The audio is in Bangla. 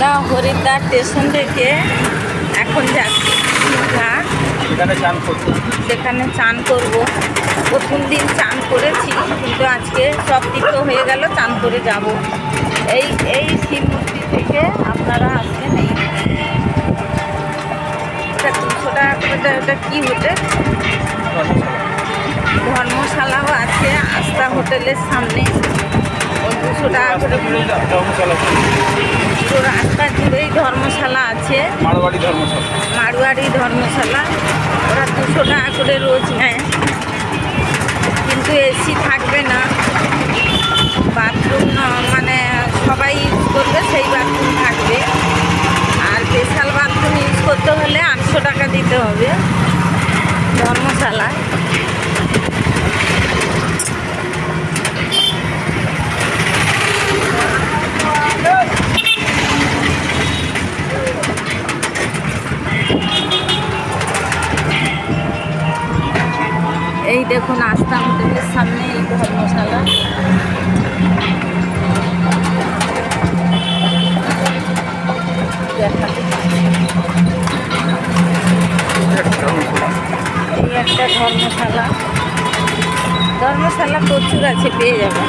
আমরা হরিদ্বার স্টেশন থেকে এখন যাচ্ছি। করতে। সেখানে চান করব। প্রথম দিন চান করেছি কিন্তু আজকে সব তীর্থ হয়ে গেল চান করে যাব। এই এই শিব মূর্তি থেকে আপনারা আসবেন এই তিনশো টাকা এটা কী হোটেল? ধর্মশালাও আছে আস্থা হোটেলের সামনে। ধর্মশালা পুরো রাস্তা জুড়েই ধর্মশালা আছে। ধর্মশালা। মারোয়ারি ধর্মশালা। ওরা দুশো টাকা করে রোজ নেয়। কিন্তু এসি থাকবে না। বাথরুম মানে সবাই ইউজ করবে সেই বাথরুম থাকবে। আর স্পেশাল বাথরুম ইউজ করতে হলে আটশো টাকা দিতে হবে ধর্মশালায় এই দেখুন আস্থা হোটেলের সামনে এই ধর্মশালা এই একটা ধর্মশালা। ধর্মশালা প্রচুর আছে পেয়ে যাবেন।